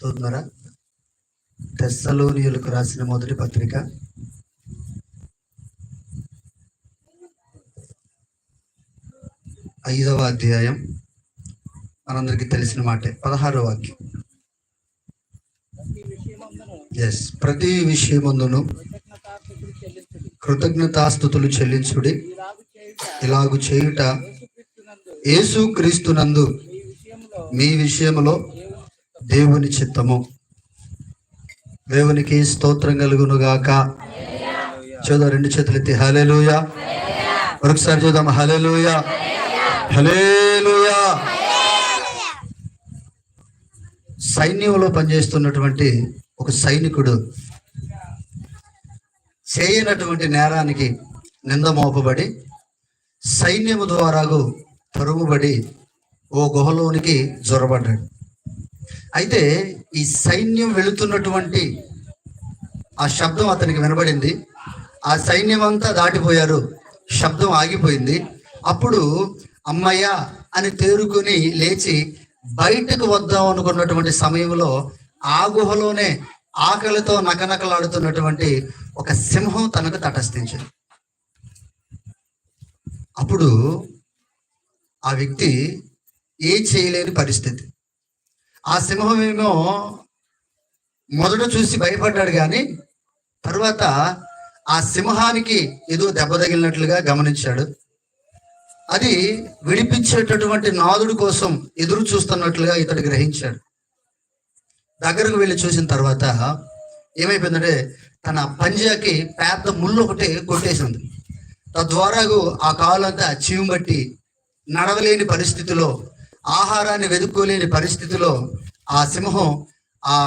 చూస్తున్నారా తెస్సలోనియులకు రాసిన మొదటి పత్రిక. ఐదవ అధ్యాయం. మనందరికీ తెలిసిన మాటే. పదహారో వాక్యం. ఎస్ ప్రతి విషయమందును కృతజ్ఞతాస్థుతులు చెల్లించుడి. ఇలాగు చేయుట ఏసు యేసు క్రీస్తునందు మీ విషయంలో దేవుని చిత్తము. దేవునికి స్తోత్రం కలుగును గాక చూద్దాం రెండు చేతులు ఎత్తి హలేలుయ మరొకసారి చూద్దాం హలేలుయ హలేలుయ సైన్యంలో పనిచేస్తున్నటువంటి ఒక సైనికుడు చేయనటువంటి నేరానికి నింద మోపబడి సైన్యము ద్వారాకు తరుముబడి ఓ గుహలోనికి జ్వరబడ్డాడు అయితే ఈ సైన్యం వెళుతున్నటువంటి ఆ శబ్దం అతనికి వినబడింది. ఆ సైన్యం అంతా దాటిపోయారు. శబ్దం ఆగిపోయింది. అప్పుడు అమ్మయ్య అని తేరుకొని లేచి బయటకు వద్దాం అనుకున్నటువంటి సమయంలో ఆ గుహలోనే ఆకలితో నకనకలాడుతున్నటువంటి ఒక సింహం తనకు తటస్థించింది. అప్పుడు ఆ వ్యక్తి ఏం చేయలేని పరిస్థితి. ఆ సింహం ఏమో మొదట చూసి భయపడ్డాడు కానీ తర్వాత ఆ సింహానికి ఏదో దెబ్బ తగిలినట్లుగా గమనించాడు. అది విడిపించేటటువంటి నాదుడు కోసం ఎదురు చూస్తున్నట్లుగా ఇతడు గ్రహించాడు. దగ్గరకు వెళ్ళి చూసిన తర్వాత ఏమైపోయిందంటే తన పంజాకి పెద్ద ముళ్ళు ఒకటి కొట్టేసింది. తద్వారా ఆ కాలంతా చీము బట్టి నడవలేని పరిస్థితిలో ఆహారాన్ని వెతుక్కోలేని పరిస్థితిలో ఆ సింహం ఆ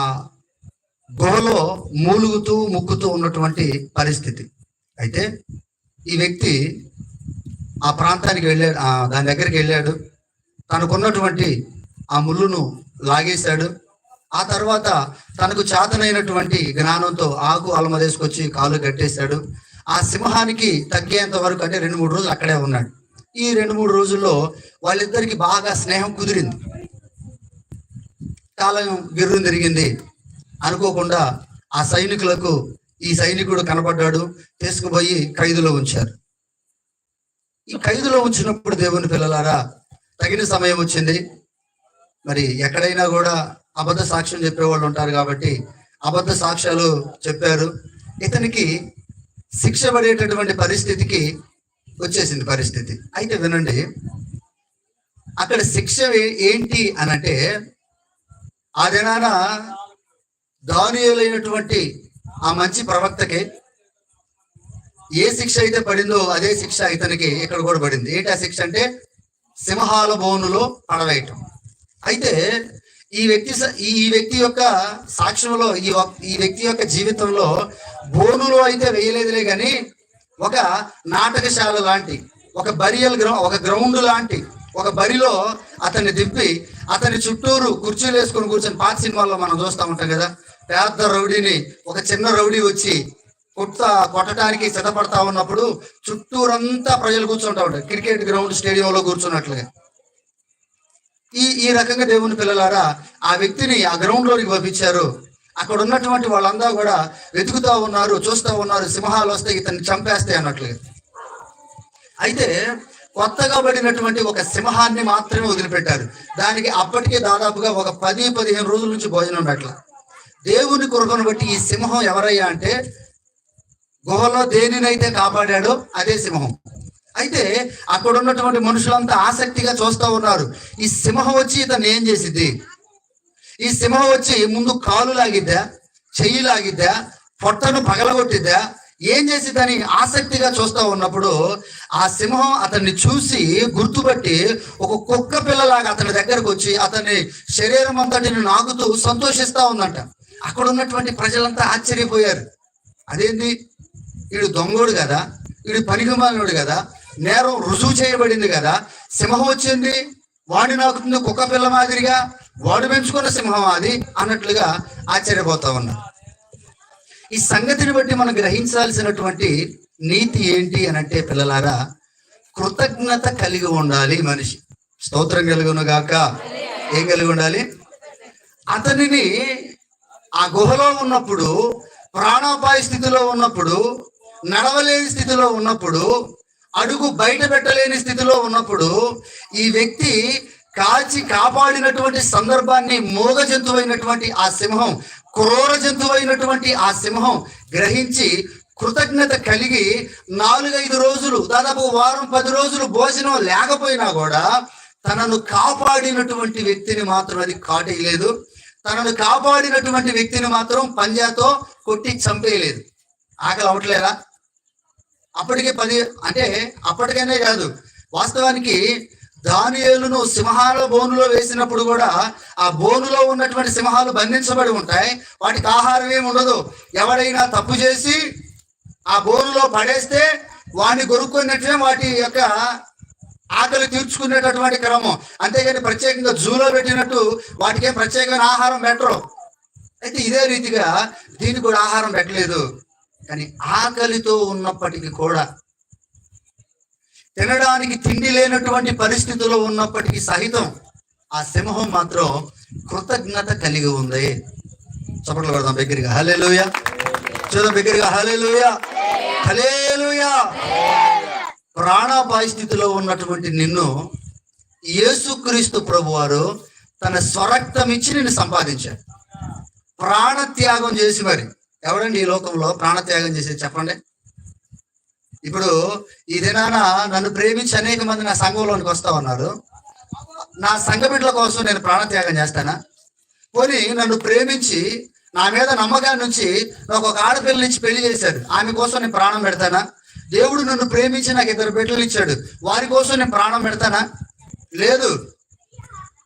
గుహలో మూలుగుతూ ముక్కుతూ ఉన్నటువంటి పరిస్థితి. అయితే ఈ వ్యక్తి ఆ ప్రాంతానికి వెళ్ళాడు దాని దగ్గరికి వెళ్ళాడు. తనకున్నటువంటి ఆ ముళ్ళును లాగేశాడు. ఆ తర్వాత తనకు చేతనైనటువంటి జ్ఞానంతో ఆకు అలమదేసుకొచ్చి కాలు కట్టేశాడు. ఆ సింహానికి తగ్గేంత వరకు అంటే రెండు మూడు రోజులు అక్కడే ఉన్నాడు. ఈ రెండు మూడు రోజుల్లో వాళ్ళిద్దరికి బాగా స్నేహం కుదిరింది. కాలం గిర్రం తిరిగింది అనుకోకుండా ఆ సైనికులకు ఈ సైనికుడు కనపడ్డాడు తీసుకుపోయి ఖైదులో ఉంచారు. ఈ ఖైదులో ఉంచినప్పుడు దేవుని పిల్లలారా తగిన సమయం వచ్చింది. మరి ఎక్కడైనా కూడా అబద్ధ సాక్ష్యం చెప్పేవాళ్ళు ఉంటారు కాబట్టి అబద్ధ సాక్ష్యాలు చెప్పారు. ఇతనికి శిక్ష పడేటటువంటి పరిస్థితికి వచ్చేసింది పరిస్థితి. అయితే వినండి. అక్కడ శిక్ష ఏంటి అని అంటే ఆ దినాన దానియులైనటువంటి ఆ మంచి ప్రవక్తకి ఏ శిక్ష అయితే పడిందో అదే శిక్ష ఇతనికి ఇక్కడ కూడా పడింది. ఏంటి ఆ శిక్ష అంటే సింహాల బోనులో పడవేయటం. అయితే ఈ వ్యక్తి ఈ ఈ వ్యక్తి యొక్క సాక్ష్యంలో ఈ ఈ వ్యక్తి యొక్క జీవితంలో బోనులో అయితే వేయలేదులే కానీ ఒక నాటకశాల లాంటి ఒక బరియల్ గ్రౌ ఒక గ్రౌండ్ లాంటి ఒక బరిలో అతన్ని దింపి అతని చుట్టూరు కుర్చీలు వేసుకొని కూర్చొని పాత సినిమాల్లో మనం చూస్తూ ఉంటాం కదా. పెద్ద రౌడీని ఒక చిన్న రౌడీ వచ్చి కొట్ట కొట్టడానికి సిద్ధపడతా ఉన్నప్పుడు చుట్టూరంతా ప్రజలు కూర్చుంటా ఉంటారు. క్రికెట్ గ్రౌండ్ స్టేడియంలో కూర్చున్నట్లుగా. ఈ ఈ రకంగా దేవుని పిల్లలారా ఆ వ్యక్తిని ఆ గ్రౌండ్లోనికి పంపించారు. అక్కడ ఉన్నటువంటి వాళ్ళందరూ కూడా వెతుకుతా ఉన్నారు చూస్తా ఉన్నారు సింహాలు వస్తే ఇతన్ని చంపేస్తాయి అన్నట్లుగా. అయితే కొత్తగా పడినటువంటి ఒక సింహాన్ని మాత్రమే వదిలిపెట్టారు. దానికి అప్పటికే దాదాపుగా ఒక పది పదిహేను రోజుల నుంచి భోజనం ఉన్నట్ల. దేవుని కృపను బట్టి ఈ సింహం ఎవరయ్యా అంటే గుహలో దేనినైతే కాపాడాడో అదే సింహం. అయితే అక్కడ ఉన్నటువంటి మనుషులంతా ఆసక్తిగా చూస్తూ ఉన్నారు. ఈ సింహం వచ్చి ఇతను ఏం చేసింది ఈ సింహం వచ్చి ముందు కాలు లాగిద్దా చెయ్యి లాగిద్దా పొట్టను పగలగొట్టిద్దా? ఏం చేసిద్దని ఆసక్తిగా చూస్తూ ఉన్నప్పుడు ఆ సింహం అతన్ని చూసి గుర్తుపట్టి ఒక కుక్క పిల్లలాగా అతని దగ్గరకు వచ్చి అతని శరీరం అంతటిని నాకుతూ సంతోషిస్తా ఉందంట. అక్కడ ఉన్నటువంటి ప్రజలంతా ఆశ్చర్యపోయారు. అదేంటి వీడు దొంగోడు కదా? వీడు పనికిమాలినోడు కదా? నేరం రుజువు చేయబడింది కదా? సింహం వచ్చింది వాడి నాకుతుంది కుక్క పిల్ల మాదిరిగా. వాడు పెంచుకున్న సింహం అది అన్నట్లుగా ఆశ్చర్యపోతా ఉన్నారు ఈ సంగతిని బట్టి మనం గ్రహించాల్సినటువంటి నీతి ఏంటి అని అంటే పిల్లలారా కృతజ్ఞత కలిగి ఉండాలి మనిషి. స్తోత్రం కలిగిన గాక. ఏం కలిగి ఉండాలి? అతనిని ఆ గుహలో ఉన్నప్పుడు ప్రాణాపాయ స్థితిలో ఉన్నప్పుడు నడవలేని స్థితిలో ఉన్నప్పుడు అడుగు బయట పెట్టలేని స్థితిలో ఉన్నప్పుడు ఈ వ్యక్తి కాల్చి కాపాడినటువంటి సందర్భాన్ని మూగ జంతువైనటువంటి ఆ సింహం క్రూర జంతువైనటువంటి ఆ సింహం గ్రహించి కృతజ్ఞత కలిగి నాలుగైదు రోజులు దాదాపు వారం పది రోజులు భోజనం లేకపోయినా కూడా తనను కాపాడినటువంటి వ్యక్తిని మాత్రం అది కాటేయలేదు. తనను కాపాడినటువంటి వ్యక్తిని మాత్రం పంజాతో కొట్టి చంపేయలేదు. ఆకలి అవ్వట్లేదా? అప్పటికే పది అంటే అప్పటికైనా కాదు. వాస్తవానికి దానియేలును సింహాల బోనులో వేసినప్పుడు కూడా ఆ బోనులో ఉన్నటువంటి సింహాలు బంధించబడి ఉంటాయి. వాటికి ఆహారం ఏమి ఉండదు. ఎవడైనా తప్పు చేసి ఆ బోనులో పడేస్తే వాడిని కొనుక్కున్నట్లే వాటి యొక్క ఆకలి తీర్చుకునేటటువంటి క్రమం. అంతేగాని ప్రత్యేకంగా జూలో పెట్టినట్టు వాటికి ప్రత్యేకమైన ఆహారం పెట్టరు. అయితే ఇదే రీతిగా దీనికి కూడా ఆహారం పెట్టలేదు. కానీ ఆకలితో ఉన్నప్పటికీ కూడా తినడానికి తిండి లేనటువంటి పరిస్థితుల్లో ఉన్నప్పటికీ సహితం ఆ సింహం మాత్రం కృతజ్ఞత కలిగి ఉంది. చప్పట్లు కొడదాం దగ్గరగా హలేలుయ చూద్దాం దగ్గరగా హలేలుయ హలేలుయ ప్రాణాపాయ స్థితిలో ఉన్నటువంటి నిన్ను యేసుక్రీస్తు ప్రభువారు తన స్వరక్తం ఇచ్చి నిన్ను సంపాదించాడు. ప్రాణత్యాగం చేసి మరి. ఎవడండి ఈ లోకంలో ప్రాణత్యాగం చేసేది? చెప్పండి. ఇప్పుడు ఈ దినాన నన్ను ప్రేమించి అనేక మంది నా సంఘంలోనికి వస్తా ఉన్నారు. నా సంఘ బిడ్డల కోసం నేను ప్రాణత్యాగం చేస్తానా? పోనీ నన్ను ప్రేమించి నా మీద నమ్మకాన్ని నుంచి నాకు ఒక ఆడపిల్లని ఇచ్చి పెళ్ళి చేశారు ఆమె కోసం నేను ప్రాణం పెడతానా? దేవుడు నన్ను ప్రేమించి నాకు ఇద్దరు బిడ్డలు ఇచ్చాడు. వారి కోసం నేను ప్రాణం పెడతానా? లేదు.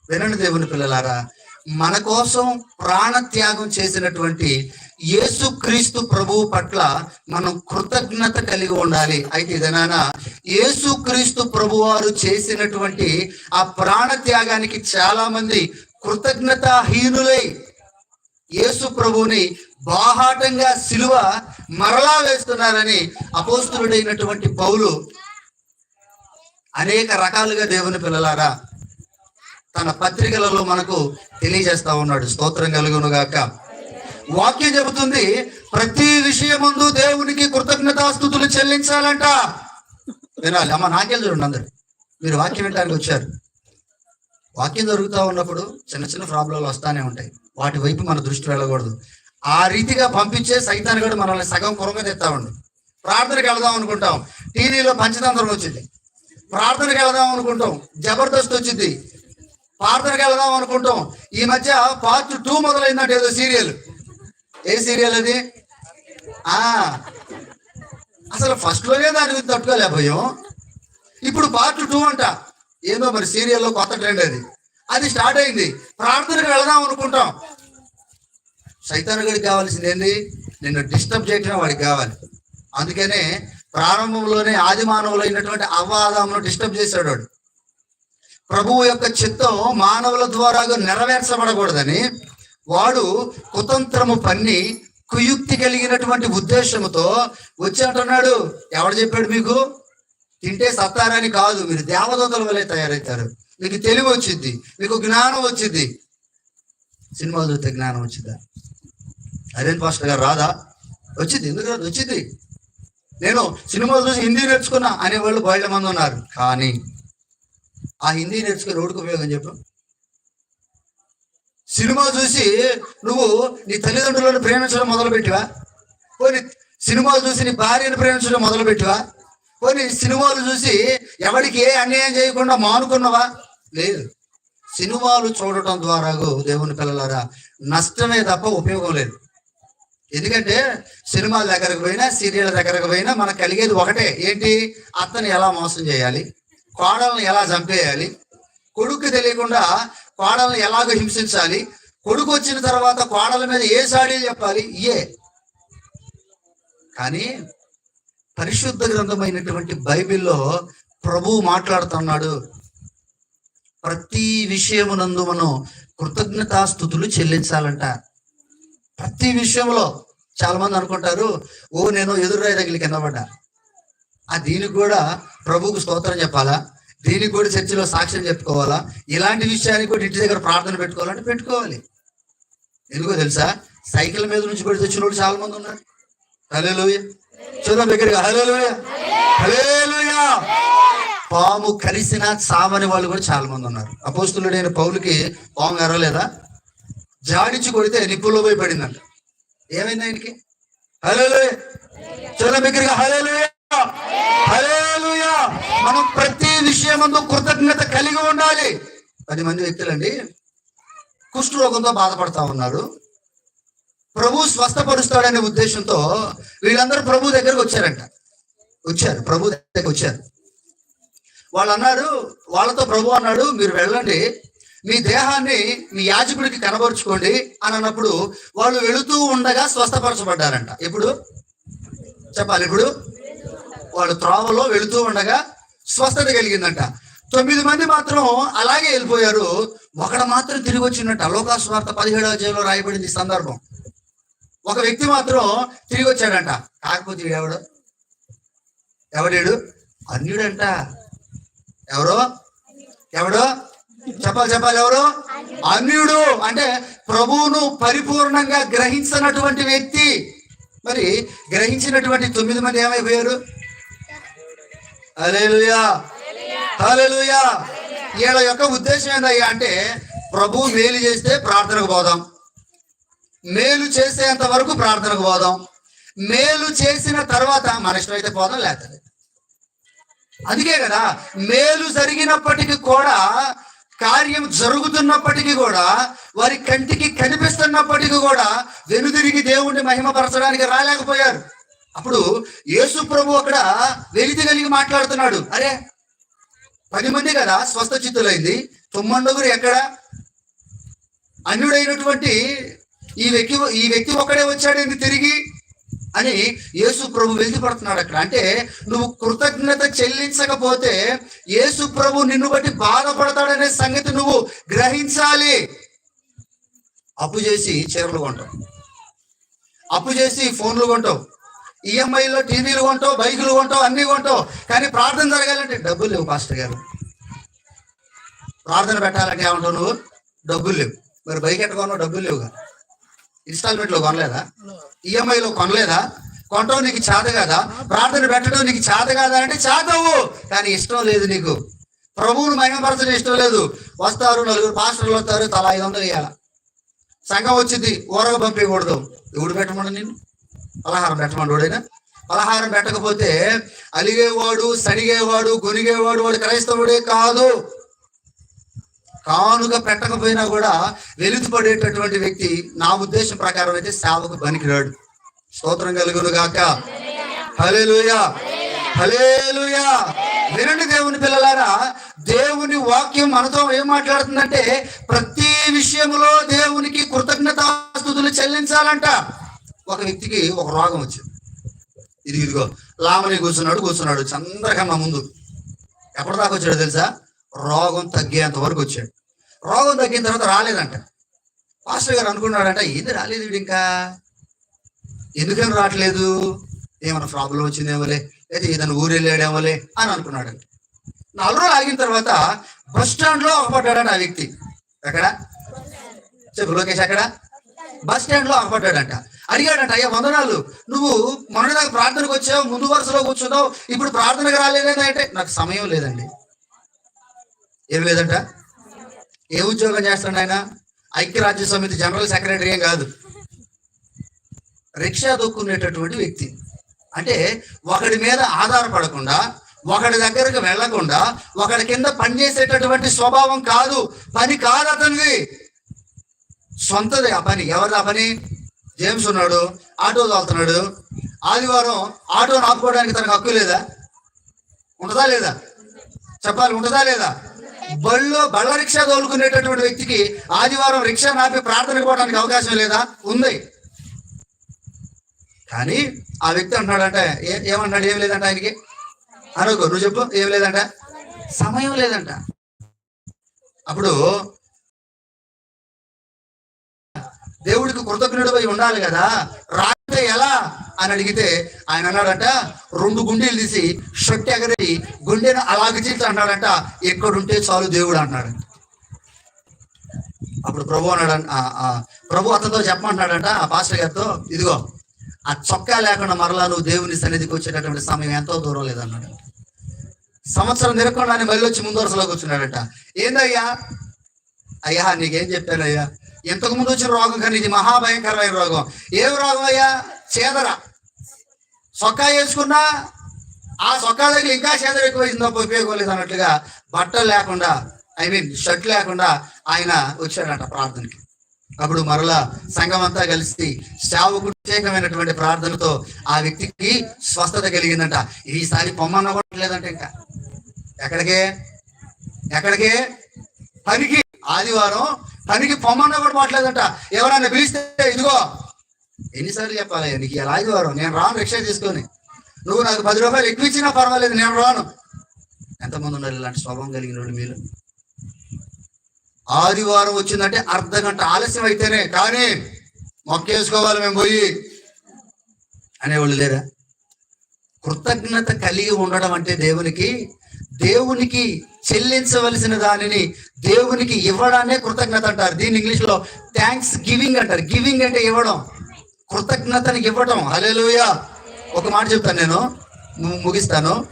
వినండి దేవుని పిల్లలారా మన కోసం ప్రాణత్యాగం చేసినటువంటి యేసుక్రీస్తు ప్రభువు పట్ల మనం కృతజ్ఞత కలిగి ఉండాలి. అయితే ఇదనాన యేసుక్రీస్తు ప్రభు వారు చేసినటువంటి ఆ ప్రాణత్యాగానికి చాలా మంది కృతజ్ఞతాహీనులై యేసు ప్రభువుని బాహాటంగా సిలువ మరలా వేస్తున్నారని అపోస్తుడైనటువంటి పౌలు అనేక రకాలుగా దేవుని పిల్లలారా తన పత్రికలలో మనకు తెలియజేస్తా ఉన్నాడు. స్తోత్రం కలుగును గాక వాక్యం చెబుతుంది ప్రతి విషయమందు దేవునికి కృతజ్ఞతాస్థుతులు చెల్లించాలంట. వినాలి. అమ్మ నాకేం చూడండి అందరు? మీరు వాక్యం వినడానికి వచ్చారు. వాక్యం జరుగుతూ ఉన్నప్పుడు చిన్న చిన్న ప్రాబ్లంలు వస్తానే ఉంటాయి. వాటి వైపు మన దృష్టి వెళ్ళకూడదు. ఆ రీతిగా పంపించే సైతాన్ని కూడా మనల్ని సగం కొరగా తెస్తా ఉండు. ప్రార్థనకి వెళదాం అనుకుంటాం. టీవీలో పంచతంత్రం వచ్చింది. ప్రార్థనకి వెళదాం అనుకుంటాం. జబర్దస్త్ వచ్చింది. ప్రార్థనకి వెళదాం అనుకుంటాం. ఈ మధ్య పార్ట్ టూ మొదలైందంటే ఏదో సీరియల్. ఏ సీరియల్ అది? ఆ. అసలు ఫస్ట్లోనే దాని గురించి తట్టుకోలేకపోయాం ఇప్పుడు పార్ట్ టూ అంట. ఏదో మరి సీరియల్లో కొత్త ట్రెండ్ అది. అది స్టార్ట్ అయింది. ప్రార్థనకు వెళదాం అనుకుంటాం. సైతాన్ గడికి కావాల్సింది ఏంది? నిన్ను డిస్టర్బ్ చేయటం వాడికి కావాలి. అందుకనే ప్రారంభంలోనే ఆది మానవులైనటువంటి అవ్వాదామును డిస్టర్బ్ చేశాడు వాడు. ప్రభువు యొక్క చిత్తం మానవుల ద్వారా నెరవేర్చబడకూడదని వాడు కుతంత్రము పన్ని కుయుక్తి కలిగినటువంటి ఉద్దేశంతో వచ్చి అంటున్నాడు ఎవడు చెప్పాడు మీకు? తింటే సత్తారని కాదు మీరు దేవదూతల వల్లే తయారవుతారు మీకు తెలివి వచ్చింది మీకు జ్ఞానం వచ్చింది. సినిమా చూస్తే జ్ఞానం వచ్చిందా? అరేన్ పాస్టర్ గారు రాదా? వచ్చింది ఎందుకు రాదు? వచ్చింది. నేను సినిమాలు చూసి హిందీ నేర్చుకున్నా అనే వాళ్ళు బయట మంది ఉన్నారు. కానీ ఆ హిందీ నేర్చుకుని రోడ్డుకు ఉపయోగం చెప్పు. సినిమా చూసి నువ్వు నీ తల్లిదండ్రులను ప్రేమించడం మొదలు పెట్టివా పోనీ సినిమాలు చూసి నీ భార్యను ప్రేమించడం మొదలు పెట్టివా పోనీ సినిమాలు చూసి ఎవరికి ఏ అన్యాయం చేయకుండా మానుకున్నావా? లేదు. సినిమాలు చూడటం ద్వారా దేవుని పిల్లలారా నష్టమే తప్ప ఉపయోగం లేదు. ఎందుకంటే సినిమాల దగ్గరకు పోయినా సీరియల్ దగ్గరకు పోయినా మనకు కలిగేది ఒకటే. ఏంటి? అతను ఎలా మోసం చేయాలి? కోడల్ని ఎలా చంపేయాలి? కొడుకు తెలియకుండా కోడల్ని ఎలాగో హింసించాలి? కొడుకు వచ్చిన తర్వాత కోడల మీద ఏ సాడీలు చెప్పాలి? ఇయే కానీ పరిశుద్ధ గ్రంథమైనటువంటి బైబిల్లో ప్రభువు మాట్లాడుతున్నాడు. ప్రతి విషయమునందు మనం కృతజ్ఞతాస్థుతులు చెల్లించాలంట. ప్రతి విషయంలో చాలా మంది అనుకుంటారు ఓ నేను ఎదురురాయి దగ్గరికి కింద పడ్డా ఆ దీనికి కూడా ప్రభువుకు స్తోత్రం చెప్పాలా? దీనికి కూడా చర్చిలో సాక్ష్యం చెప్పుకోవాలా? ఇలాంటి విషయానికి కూడా ఇంటి దగ్గర ప్రార్థన పెట్టుకోవాలంటే పెట్టుకోవాలి. ఎందుకో తెలుసా? సైకిల్ మీద నుంచి కూడా తెచ్చిన వాళ్ళు చాలా మంది ఉన్నారు. హలోయ చూద్దాం దగ్గరగా. హలోయ హలోయ పాము కలిసిన సామని వాళ్ళు కూడా చాలా మంది ఉన్నారు అపోస్తులుడైన పౌలుకి పాము ఎరవలేదా? జాడించి కొడితే నిప్పుల్లో పోయి పడిందంట. ఏమైంది ఆయనకి? హలోయ చూద్దాం దగ్గరగా. హలోయ మనం ప్రతి విషయమందు కృతజ్ఞత కలిగి ఉండాలి. పది మంది వ్యక్తులండి. కుష్ఠరోగంతో బాధపడతా ఉన్నారు. ప్రభు స్వస్థపరుస్తాడనే ఉద్దేశంతో వీళ్ళందరూ ప్రభు దగ్గరకు వచ్చారంట. వచ్చారు. ప్రభు దగ్గరకు వచ్చారు. వాళ్ళు అన్నారు వాళ్ళతో ప్రభు అన్నాడు మీరు వెళ్ళండి. మీ దేహాన్ని మీ యాజకుడికి కనబరుచుకోండి. అని అన్నప్పుడు వాళ్ళు వెళుతూ ఉండగా స్వస్థపరచబడ్డారంట. ఇప్పుడు చెప్పాలి ఇప్పుడు వాళ్ళు త్రోవలో వెళుతూ ఉండగా స్వస్థత కలిగిందంట. తొమ్మిది మంది మాత్రం అలాగే వెళ్ళిపోయారు. ఒకడు మాత్రం తిరిగి వచ్చినట్టు అలోకా స్వార్థ పదిహేడవ అధ్యాయంలో రాయబడింది ఈ సందర్భం. ఒక వ్యక్తి మాత్రం తిరిగి వచ్చాడంట. కాకపోతే ఎవడు? ఎవడేడు? అన్యుడంట. ఎవరో? ఎవడో? చెప్పాలి చెప్పాలి ఎవరు? అన్యుడు. అంటే ప్రభువును పరిపూర్ణంగా గ్రహించినటువంటి వ్యక్తి. మరి గ్రహించినటువంటి తొమ్మిది మంది ఏమైపోయారు? వీళ్ళ యొక్క ఉద్దేశం ఏందయ్యా అంటే ప్రభు మేలు చేస్తే ప్రార్థనకు పోదాం. మేలు చేసేంత వరకు ప్రార్థనకు పోదాం. మేలు చేసిన తర్వాత మన ఇష్టం అయితే పోదాం లేకపోతే అందుకే కదా మేలు జరిగినప్పటికీ కూడా కార్యం జరుగుతున్నప్పటికీ కూడా వారి కంటికి కనిపిస్తున్నప్పటికీ కూడా వెనుదిరిగి దేవుణ్ణి మహిమపరచడానికి రాలేకపోయారు. అప్పుడు యేసు ప్రభు అక్కడ వెలితి కలిగి మాట్లాడుతున్నాడు. అరే పది మంది కదా స్వస్థ చిత్తులైంది తొమ్మండుగురు ఎక్కడ? అన్యుడైనటువంటి ఈ వ్యక్తి ఈ వ్యక్తి ఒక్కడే వచ్చాడేంది తిరిగి? అని యేసు ప్రభు వెలితి పడుతున్నాడు అక్కడ. అంటే నువ్వు కృతజ్ఞత చెల్లించకపోతే యేసు ప్రభు నిన్ను బట్టి బాధపడతాడనే సంగతి నువ్వు గ్రహించాలి. అప్పు చేసి చీరలు కొంటావు. అప్పు చేసి ఫోన్లు కొంటావు. ఈఎంఐలో టీవీలు కొంటావు బైకులు కొంటావు అన్ని కొంటావు. కానీ ప్రార్థన జరగాలంటే డబ్బులు లేవు పాస్టర్ గారు. ప్రార్థన పెట్టాలంటే ఏమంటావు నువ్వు? డబ్బులు లేవు. మరి బైక్ ఎట్ట కొన్నావు? డబ్బులు లేవుగా. ఇన్స్టాల్మెంట్లో కొనలేదా? ఈఎంఐలో కొనలేదా? కొనటం నీకు చేత కదా? ప్రార్థన పెట్టడం నీకు చేత కాదా అంటే చేతవు. కానీ ఇష్టం లేదు నీకు. ప్రభువును మహిమపరచడం ఇష్టం లేదు. వస్తారు నలుగురు పాస్టర్లు వస్తారు తలా ఐదు వందలు ఇవ్వాలి సంఘం వచ్చింది ఊరగ పంపించకూడదు ఎవడు పెట్టమని నేను పలహారం పెట్టమని వాడైనా. పలహారం పెట్టకపోతే అలిగేవాడు సడిగేవాడు గొనిగేవాడు వాడు క్రైస్తవుడే కాదు. కానుక పెట్టకపోయినా కూడా వెలుతుపడేటటువంటి వ్యక్తి నా ఉద్దేశం ప్రకారం అయితే సేవకు పనికిరాడు. స్తోత్రం కలుగును గాక. హలేలుయా హలేలుయా వినండి దేవుని పిల్లలారా దేవుని వాక్యం మనతో ఏం మాట్లాడుతుందంటే ప్రతి విషయంలో దేవునికి కృతజ్ఞతాస్తుతులు చెల్లించాలంట. ఒక వ్యక్తికి ఒక రోగం వచ్చింది. ఇది ఇదిగో లామని కూర్చున్నాడు కూర్చున్నాడు. చంద్రకన్నా ముందు. ఎప్పటి దాకా వచ్చాడో తెలుసా? రోగం తగ్గేంత వరకు వచ్చాడు. రోగం తగ్గిన తర్వాత రాలేదంట. పాస్టర్ గారు అనుకున్నాడంట ఏంది రాలేదు వీడు ఇంకా? ఎందుకని రావట్లేదు? ఏమైనా ప్రాబ్లం వచ్చిందేమోలే లేదా ఏదైనా ఊరు వెళ్ళాడేమోలే అని అనుకున్నాడు నాలుగు రోజులు ఆగిన తర్వాత బస్ స్టాండ్లో అగపడ్డాడంట ఆ వ్యక్తి. ఎక్కడ? చెప్పు లోకేష్ ఎక్కడ? బస్ స్టాండ్లో అగపడ్డాడంట అడిగాడట అయ్యా వందనాలు. నువ్వు మొన్న నాకు ప్రార్థనకు వచ్చావు ముందు వరుసలో కూర్చున్నావు ఇప్పుడు ప్రార్థనకు రాలేదని అంటే నాకు సమయం లేదండి. ఏం లేదంట? ఏ ఉద్యోగం చేస్తాడు ఆయన? ఐక్యరాజ్య సమితి జనరల్ సెక్రటరీ ఏం కాదు. రిక్షా దొక్కునేటటువంటి వ్యక్తి. అంటే ఒకడి మీద ఆధారపడకుండా ఒకడి దగ్గరకు వెళ్ళకుండా ఒకడి కింద పనిచేసేటటువంటి స్వభావం కాదు. పని కాదు అతనిది. సొంతది ఆ పని. ఎవరిది ఆ పని? జేమ్స్ ఉన్నాడు ఆటో తోలుతున్నాడు. ఆదివారం ఆటో ఆపుకోవడానికి తనకు హక్కు లేదా? ఉంటుందా లేదా? చెప్పాలి ఉంటుందా లేదా? బళ్ళో బళ్ళ రిక్షా తోలుకునేటటువంటి వ్యక్తికి ఆదివారం రిక్షా నాపి ప్రార్థన పోవడానికి అవకాశం లేదా? ఉంది. కానీ ఆ వ్యక్తి అంటున్నాడంటే ఏ- ఏమన్నాడు ఏం లేదంట ఆయనకి? అనుకో నువ్వు చెప్పు ఏం లేదంట? సమయం లేదంట. అప్పుడు కృతజ్ఞుడిపై ఉండాలి కదా? రాస్తే ఎలా? అని అడిగితే ఆయన అన్నాడంట రెండు గుండెలు తీసి షొట్టి ఎగరి గుండెను అలాగే చీల్చి అన్నాడంట. ఎక్కడుంటే చాలు దేవుడు అన్నాడు. అప్పుడు ప్రభు అన్నాడు ప్రభు అతనితో చెప్పమంటున్నాడంట ఆ పాస్టర్ గారితో ఇదిగో ఆ చొక్కా లేకుండా మరలా నువ్వు దేవుని సన్నిధికి వచ్చేటటువంటి సమయం ఎంతో దూరం లేదన్నాడు. సంవత్సరం తిరగకుండానే మళ్ళీ వచ్చి ముందు వరుసలో కూర్చున్నాడట ఏందయ్యా? అయ్యా నీకేం చెప్పానయ్యా? ఇంతకు ముందు వచ్చిన రోగం కానీ ఇది మహాభయంకరమైన రోగం. ఏం రోగం అయ్యా? చేదర. సొక్కా వేసుకున్నా ఆ సొక్కా దగ్గర ఇంకా చేదర ఎక్కువైందో ఉపయోగలేదు అన్నట్లుగా బట్టలు లేకుండా ఐ మీన్ షర్ట్ లేకుండా ఆయన వచ్చాడట ప్రార్థనకి. అప్పుడు మరలా సంఘం అంతా కలిసి సేవకు ప్రత్యేకమైనటువంటి ప్రార్థనతో ఆ వ్యక్తికి స్వస్థత కలిగిందంట. ఈసారి పొమ్మన్న కూడా లేదంట ఇంకా. ఎక్కడికే? ఎక్కడికే? పనికి. ఆదివారం పనికి పొమ్మన్న కూడా పోవట్లేదంట ఎవరైనా పిలిస్తే ఇదిగో ఎన్నిసార్లు చెప్పాలి నీకు ఇలా ఆదివారం నేను రాను రిక్షా తీసుకొని. నువ్వు నాకు పది రూపాయలు ఎక్కువ ఇచ్చినా పర్వాలేదు నేను రాను. ఎంతమంది ఉన్నారు ఇలాంటి స్వభావం కలిగిన వాళ్ళు మీరు? ఆదివారం వచ్చిందంటే అర్ధ గంట ఆలస్యం అయితేనే కానీ మొక్కేసుకోవాలి మేము పోయి. అనేవాళ్ళు లేరా? కృతజ్ఞత కలిగి ఉండడం అంటే దేవునికి దేవునికి చెల్లించవలసిన దానిని దేవునికి ఇవ్వడాన్నే కృతజ్ఞత అంటారు. దీన్ని ఇంగ్లీష్లో థ్యాంక్స్ గివింగ్ అంటారు. గివింగ్ అంటే ఇవ్వడం. కృతజ్ఞతని ఇవ్వడం హలేలుయ ఒక మాట చెప్తాను నేను. ముగిస్తాను.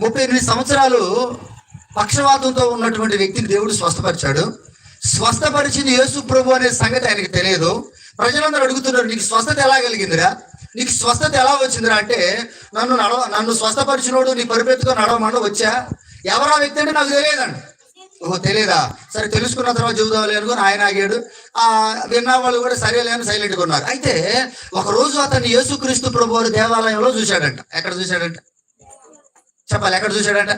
ముప్పై ఎనిమిది సంవత్సరాలు పక్షవాతంతో ఉన్నటువంటి వ్యక్తిని దేవుడు స్వస్థపరిచాడు. స్వస్థపరిచింది యేసు ప్రభు అనే సంగతి ఆయనకి తెలియదు. ప్రజలందరూ అడుగుతున్నారు నీకు స్వస్థత ఎలా కలిగిందిరా? నీకు స్వస్థత ఎలా వచ్చిందిరా? అంటే నన్ను నడవ నన్ను స్వస్థపరిచినోడు నీ పరిపెత్తుకొని నడవమంట వచ్చా? ఎవరా వ్యక్తి అంటే నాకు తెలియదండి. ఓహో తెలియదా సరే తెలుసుకున్న తర్వాత చూద్దాంలే అనుకుని ఆయన ఆగాడు. ఆ విన్న వాళ్ళు కూడా సరేలేని సైలెంట్గా ఉన్నారు. అయితే ఒక రోజు అతన్ని యేసుక్రీస్తు ప్రభు వారి దేవాలయంలో చూశాడంట. ఎక్కడ చూశాడంట? చెప్పాలి ఎక్కడ చూశాడంట?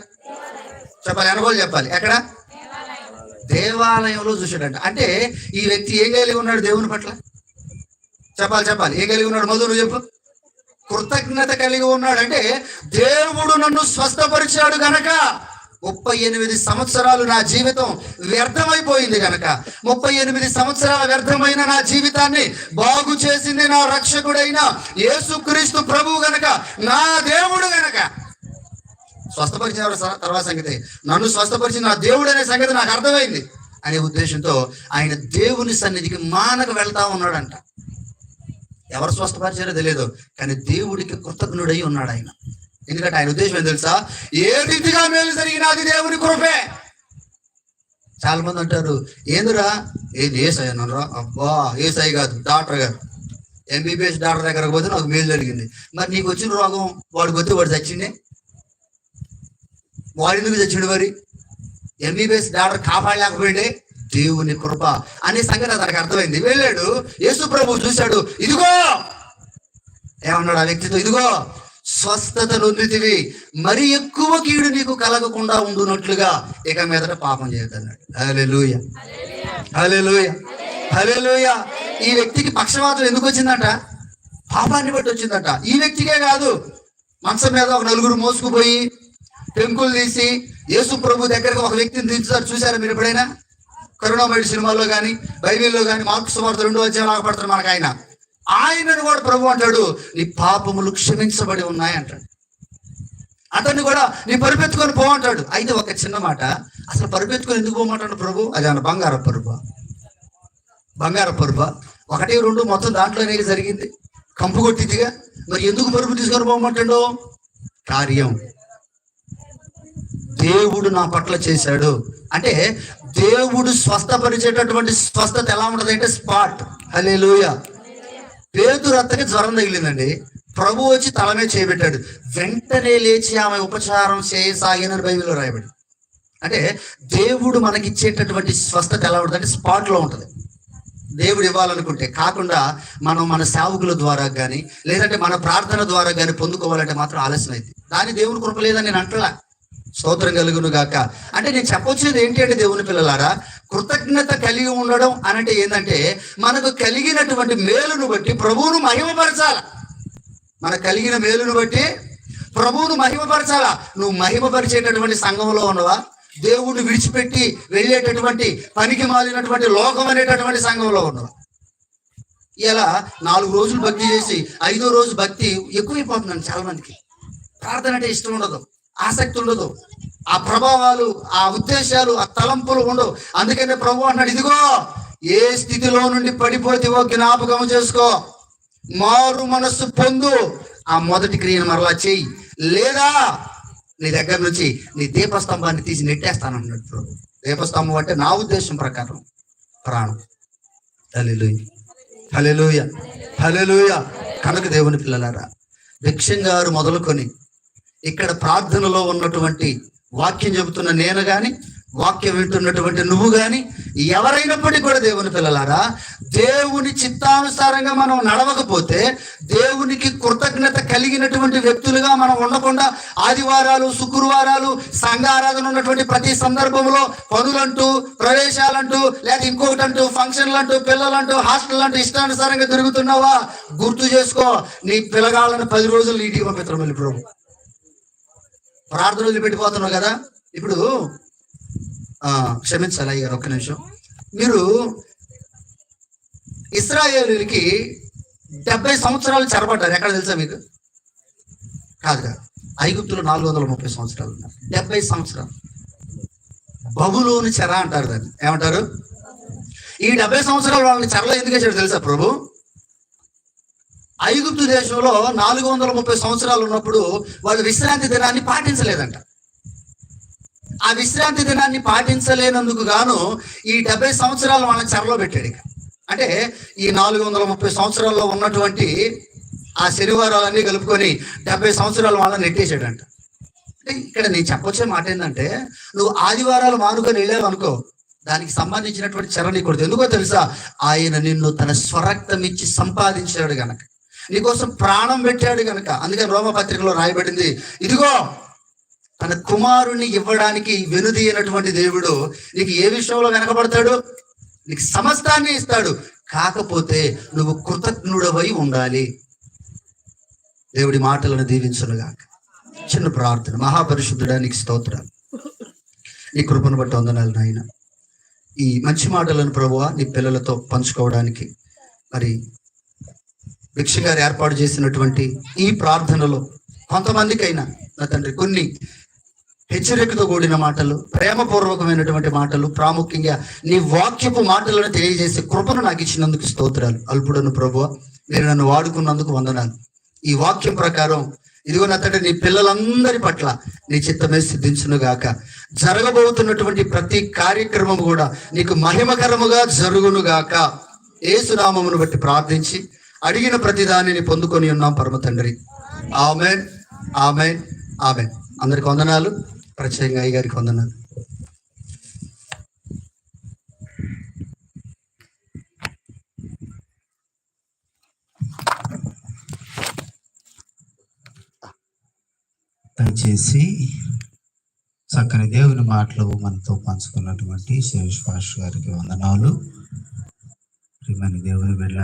చెప్పాలి అనుకోలు చెప్పాలి. ఎక్కడ? దేవాలయంలో చూశాడంట. అంటే ఈ వ్యక్తి ఏం కలిగి ఉన్నాడు దేవుని పట్ల? చెప్పాలి చెప్పాలి. ఏం కలిగి ఉన్నాడు మధు నువ్వు చెప్పు. కృతజ్ఞత కలిగి ఉన్నాడు అంటే దేవుడు నన్ను స్వస్థపరిచాడు గనక ముప్పై ఎనిమిది సంవత్సరాలు నా జీవితం వ్యర్థమైపోయింది గనక. ముప్పై ఎనిమిది సంవత్సరాల వ్యర్థమైన నా జీవితాన్ని బాగు చేసింది నా రక్షకుడైన యేసుక్రీస్తు ప్రభువు గనక నా దేవుడు గనక. స్వస్థపరిచిన తర్వాత సంగతి. నన్ను స్వస్థపరిచిన నా దేవుడు అనే సంగతి నాకు అర్థమైంది. అనే ఉద్దేశంతో ఆయన దేవుని సన్నిధికి మానక వెళ్తా ఉన్నాడంట. ఎవరు స్వస్థపరిచారో తెలియదు కానీ దేవుడికి కృతజ్ఞుడై ఉన్నాడు ఆయన. ఎందుకంటే ఆయన ఉద్దేశం ఏం తెలుసా? ఏ రీతిగా మేలు జరిగినది దేవుని కృపే. చాలా మంది అంటారు ఏందిరా? ఏది ఏసై అన్నారా అబ్బా ఏసై కాదు డాక్టర్ గారు. ఎంబీబీఎస్ డాక్టర్ దగ్గరకు పోతే నాకు మేలు జరిగింది. మరి నీకు వచ్చిన రోగం వాడికి వస్తే వాడు చచ్చిండే? వాడి ఎందుకు చచ్చిండు మరి? ఎంబీబీఎస్ డాక్టర్ కాపాడలేకపోయిండే? దేవుని కృప అనే సంగతి అతనికి అర్థమైంది. వెళ్ళాడు యేసు ప్రభు చూశాడు ఇదిగో! ఏమన్నాడు ఆ వ్యక్తితో? ఇదిగో స్వస్థత నొందితివి మరి ఎక్కువ కీడు నీకు కలగకుండా ఉండునట్లుగా ఇక మీదట పాపం చేయొద్దన్నాడు. లూయ హలే లూయ ఈ వ్యక్తికి పక్షవాతం ఎందుకు వచ్చిందట? పాపాన్ని బట్టి వచ్చిందట. ఈ వ్యక్తికే కాదు మంచం మీద ఒక నలుగురు మోసుకుపోయి పెంకులు తీసి యేసు ప్రభు దగ్గరకు ఒక వ్యక్తిని దించుతారు. చూసారా మీరు ఎప్పుడైనా? కరుణామయుడి సినిమాలో కానీ బైబిల్లో కానీ మార్క్స్ వార్త రెండో అధ్యాయం ఆగపడతారు మనకు ఆయన. ఆయనను కూడా ప్రభు అంటాడు నీ పాపములు క్షమించబడి ఉన్నాయి అంటాడు. అతన్ని కూడా నీ పరిపెత్తుకొని పోమంటాడు అయితే ఒక చిన్న మాట అసలు పరిపెత్తుకొని ఎందుకు పోమంటాడు ప్రభు? అది అన్న బంగార పరుప. బంగార పరుప. ఒకటి రెండు మొత్తం దాంట్లోనే జరిగింది. కంపు కొట్టిందిగా మరి ఎందుకు పరుపు తీసుకొని పోమంటాడు? కార్యం. దేవుడు నా పట్ల చేశాడు. అంటే దేవుడు స్వస్థపరిచేటటువంటి స్వస్థత ఎలా ఉంటుంది అంటే స్పాట్. హలే పేదరు అత్తకి జ్వరం తగిలిందండి. ప్రభు వచ్చి తల మీద చేయబెట్టాడు వెంటనే లేచి ఆమె ఉపచారం చేయసాగినని బైబిల్లో రాయబడి. అంటే దేవుడు మనకి ఇచ్చేటటువంటి స్వస్థత ఎలా ఉంటుంది అంటే స్పాట్లో ఉంటుంది. దేవుడు ఇవ్వాలనుకుంటే కాకుండా మనం మన సేవకుల ద్వారా కానీ లేదంటే మన ప్రార్థన ద్వారా కానీ పొందుకోవాలంటే మాత్రం ఆలస్యం అయింది దాని దేవుని కృప లేదని నేను అంటలా. స్తోత్రం కలుగును గాక. అంటే నేను చెప్పొచ్చేది ఏంటి అంటే దేవుని పిల్లలారా కృతజ్ఞత కలిగి ఉండడం అనంటే ఏంటంటే మనకు కలిగినటువంటి మేలును బట్టి ప్రభువును మహిమపరచాల. మనకు కలిగిన మేలును బట్టి ప్రభువును మహిమపరచాలా. నువ్వు మహిమపరిచేటటువంటి సంఘంలో ఉన్నవా? దేవుణ్ణి విడిచిపెట్టి వెళ్ళేటటువంటి పనికి మాలినటువంటి లోకం అనేటటువంటి సంఘంలో ఉన్నవా? ఇలా నాలుగు రోజులు భక్తి చేసి ఐదో రోజు భక్తి ఎక్కువైపోతుందండి చాలా మందికి ప్రార్థన అంటే ఇష్టం ఉండదు. ఆసక్తి ఉండదు. ఆ ప్రభావాలు ఆ ఉద్దేశాలు ఆ తలంపులు ఉండవు. అందుకనే ప్రభు అన్నాడు ఇదిగో ఏ స్థితిలో నుండి పడిపోతేవో జ్ఞాపకం చేసుకో. మారు మనస్సు పొందు. ఆ మొదటి క్రియను మరలా చెయ్యి లేదా నీ దగ్గర నుంచి నీ దీపస్తంభాన్ని తీసి నెట్టేస్తానన్నాడు ప్రభు. దీపస్తంభం అంటే నా ఉద్దేశం ప్రకారం ప్రాణం. హలెలుయ హలెలుయ హలెలుయ కనుక దేవుని పిల్లలారా భిక్షం గారు మొదలుకొని ఇక్కడ ప్రార్థనలో ఉన్నటువంటి వాక్యం చెబుతున్న నేను కానీ వాక్యం వింటున్నటువంటి నువ్వు కానీ ఎవరైనప్పటికీ కూడా దేవుని పిల్లలారా దేవుని చిత్తానుసారంగా మనం నడవకపోతే దేవునికి కృతజ్ఞత కలిగినటువంటి వ్యక్తులుగా మనం ఉండకుండా ఆదివారాలు శుక్రవారాలు సంఘారాధన ఉన్నటువంటి ప్రతి సందర్భంలో పనులంటూ ప్రవేశాలంటూ లేదా ఇంకొకటి అంటూ ఫంక్షన్లు అంటూ పిల్లలంటూ హాస్టల్ అంటూ ఇష్టానుసారంగా తిరుగుతున్నావా? గుర్తు చేసుకో నీ పిల్లగాళ్ళని పది రోజులు నీటికి పంపిస్తాం మళ్ళీ ప్రభు. ప్రార్థనలు పెట్టిపోతున్నావు కదా? ఇప్పుడు ఆ, క్షమించాలి అయ్యారు ఒక్క నిమిషం. మీరు ఇస్రాయేలుకి డెబ్బై సంవత్సరాలు చెరబడ్డారు ఎక్కడ తెలుసా మీకు? కాదు కాదు. ఐగుప్తులో నాలుగు వందల ముప్పై సంవత్సరాలు ఉన్నారు. డెబ్బై సంవత్సరాలు. బబులోని చెర అంటారు దాన్ని. ఏమంటారు? ఈ డెబ్బై సంవత్సరాలు వాళ్ళని చెరలో ఎందుకు వేసాడు తెలుసా ప్రభు? ఐగుప్తు దేశంలో నాలుగు వందల ముప్పై సంవత్సరాలు ఉన్నప్పుడు వాళ్ళు విశ్రాంతి దినాన్ని పాటించలేదంట. ఆ విశ్రాంతి దినాన్ని పాటించలేనందుకు గాను ఈ డెబ్బై సంవత్సరాలు వాళ్ళని చెరలో పెట్టాడు ఇక. అంటే ఈ నాలుగు వందల ముప్పై సంవత్సరాల్లో ఉన్నటువంటి ఆ శనివారాలన్నీ కలుపుకొని డెబ్బై సంవత్సరాలు వాళ్ళని నెట్టేశాడంట. అంటే ఇక్కడ నేను చెప్పొచ్చే మాట ఏంటంటే నువ్వు ఆదివారాలు మానుకొని వెళ్ళావు అనుకో దానికి సంబంధించినటువంటి చెర నీకు ఎందుకో తెలుసా? ఆయన నిన్ను తన స్వరక్తం ఇచ్చి సంపాదించాడు గనక. నీకోసం ప్రాణం పెట్టాడు కనుక అందుకని రోమపత్రికలో రాయబడింది ఇదిగో తన కుమారుని ఇవ్వడానికి వెనుదీయనటువంటి దేవుడు నీకు ఏ విషయంలో వెనకబడతాడు? నీకు సమస్తాన్ని ఇస్తాడు. కాకపోతే నువ్వు కృతజ్ఞుడవై ఉండాలి. దేవుడి మాటలను దీవించునుగాక. చిన్న ప్రార్థన. మహాపరిశుద్ధుడా నీకు స్తోత్రాలు. నీ కృపను బట్టి వందనాలు నాయన. ఈ మంచి మాటలను ప్రభువ నీ పిల్లలతో పంచుకోవడానికి మరి భిక్ష గారు ఏర్పాటు చేసినటువంటి ఈ ప్రార్థనలో కొంతమందికైనా నా తండ్రి కొన్ని హెచ్చరికతో కూడిన మాటలు ప్రేమపూర్వకమైనటువంటి మాటలు ప్రాముఖ్యంగా నీ వాక్యపు మాటలను తెలియజేసే కృపను నాకు ఇచ్చినందుకు స్తోత్రాలు. అల్పుడను ప్రభువ మీరు నన్ను వాడుకున్నందుకు వందనాలు. ఈ వాక్యం ప్రకారం ఇదిగో నా తండ్రి నీ పిల్లలందరి పట్ల నీ చిత్తమే సిద్ధించును గాక జరగబోతున్నటువంటి ప్రతి కార్యక్రమం కూడా నీకు మహిమకరముగా జరుగును గాక ఏసునామమును బట్టి ప్రార్థించి అడిగిన ప్రతి దానిని పొందుకొని ఉన్నాం పరమ తండ్రి. ఆమెన్. ఆమెన్. ఆమెన్. అందరికి వందనాలు. ప్రత్యేకంగా అయ్య గారికి వందనాలు. దయచేసి చక్కని దేవుని మాటలు మనతో పంచుకున్నటువంటి శేష్ పాష్ గారికి వందనాలు. మన దేవుని వెళ్ళ